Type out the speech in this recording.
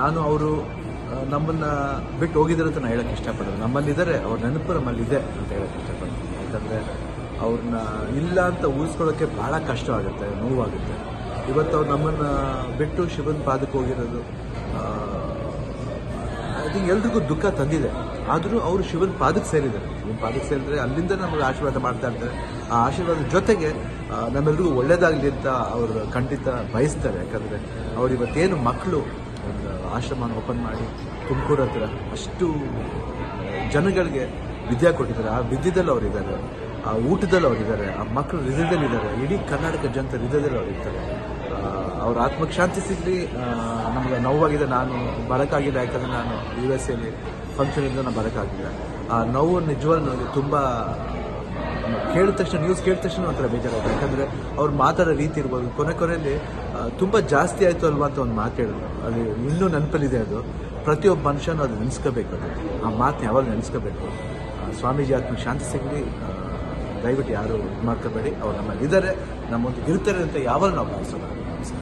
ನಾನು ಅವರು ನಮ್ಮನ್ನ ಬಿಟ್ಟು ಹೋಗಿದ್ದಾರೆ ಅಂತ ನಾನು ಹೇಳಕ್ಕೆ ಇಷ್ಟಪಡೋದು. ನಮ್ಮಲ್ಲಿದ್ದಾರೆ, ಅವ್ರ ನೆನಪು ನಮ್ಮಲ್ಲಿದೆ ಅಂತ ಹೇಳೋಕೆ ಇಷ್ಟಪಡ್ತೀನಿ ಯಾಕಂದರೆ ಅವ್ರನ್ನ ಇಲ್ಲ ಅಂತ ಊಹಿಸ್ಕೊಳ್ಳೋಕ್ಕೆ ಭಾಳ ಕಷ್ಟ ಆಗುತ್ತೆ ನೋವಾಗುತ್ತೆ. ಇವತ್ತು ಅವ್ರು ನಮ್ಮನ್ನು ಬಿಟ್ಟು ಶಿವನ್ ಪಾದಕ್ಕೆ ಹೋಗಿರೋದು ಐ ಥಿಂಕ್ ಎಲ್ರಿಗೂ ದುಃಖ ತಂದಿದೆ. ಆದರೂ ಅವರು ಶಿವನ್ ಪಾದಕ್ಕೆ ಸೇರಿದ್ದಾರೆ. ಶಿವನ್ ಪಾದಕ್ಕೆ ಸೇರಿದ್ರೆ ಅಲ್ಲಿಂದ ನಮಗೆ ಆಶೀರ್ವಾದ ಮಾಡ್ತಾ ಇರ್ತಾರೆ. ಆ ಆಶೀರ್ವಾದ ಜೊತೆಗೆ ನಮ್ಮೆಲ್ರಿಗೂ ಒಳ್ಳೇದಾಗಲಿ ಅಂತ ಅವರು ಖಂಡಿತ ಬಯಸ್ತಾರೆ. ಯಾಕಂದರೆ ಅವ್ರು ಇವತ್ತೇನು ಮಕ್ಕಳು ಒಂದು ಆಶ್ರಮನ ಓಪನ್ ಮಾಡಿ ತುಮಕೂರು ಹತ್ರ ಅಷ್ಟು ಜನಗಳಿಗೆ ವಿದ್ಯೆ ಕೊಟ್ಟಿದ್ದಾರೆ. ಆ ವಿದ್ಯೆದಲ್ಲಿ ಅವರಿದ್ದಾರೆ ಆ ಊಟದಲ್ಲಿ ಅವರಿದ್ದಾರೆ ಆ ಮಕ್ಕಳು ಹೃದಯದಲ್ಲಿ ಇದ್ದಾರೆ. ಇಡೀ ಕರ್ನಾಟಕ ಜನತೆ ಹೃದಯದಲ್ಲಿ ಅವರಿರ್ತಾರೆ ಅವ್ರ ಆತ್ಮಕ್ಕೆ ಶಾಂತಿ ಸಿಗಲಿ ನಮಗೆ ನೋವಾಗಿದೆ ನಾನು ಬರೋಕ್ಕಾಗಿಲ್ಲ ಯಾಕಂದರೆ ನಾನು ಯು ಎಸ್ ಎಲ್ಲಿ ಫಂಕ್ಷನಿಂದ ನಾನು ಬರೋಕ್ಕಾಗಿಲ್ಲ ಆ ನೋವು ನಿಜವಾಗ್ಲೂ ನನಗೆ ತುಂಬ ಕೇಳಿದ ತಕ್ಷಣ ನ್ಯೂಸ್ ಕೇಳಿದ ತಕ್ಷಣ ಒಂಥರ ಬೇಜಾರಾಗುತ್ತೆ ಯಾಕಂದರೆ ಅವ್ರು ಮಾತಾಡೋ ರೀತಿ ಇರ್ಬೋದು. ಕೊನೆ ಕೊನೆಯಲ್ಲಿ ತುಂಬ ಜಾಸ್ತಿ ಆಯಿತು ಅಲ್ವಾ ಅಂತ ಒಂದು ಮಾತು ಹೇಳಿದ್ರು. ಅದು ಇನ್ನೂ ನೆನಪಲ್ಲಿದೆ ಅದು. ಪ್ರತಿಯೊಬ್ಬ ಮನುಷ್ಯನೂ ಅದು ನೆನೆಸ್ಕೋಬೇಕು ಅದು. ಆ ಮಾತನ್ನ ಯಾವಾಗ ನೆನೆಸ್ಕೋಬೇಕು. ಸ್ವಾಮೀಜಿ ಆತ್ಮ ಶಾಂತಿ ಸಿಗಲಿ. ದಯವಿಟ್ಟು ಯಾರು ಇದು ಮಾಡ್ಕೋಬೇಡಿ. ಅವ್ರು ನಮ್ಮಲ್ಲಿ ಇದ್ದಾರೆ ನಮ್ಮೊಂದು ಇರ್ತಾರೆ ಅಂತ ಯಾವಾಗ ನಾವು ಭಾವಿಸೋಣ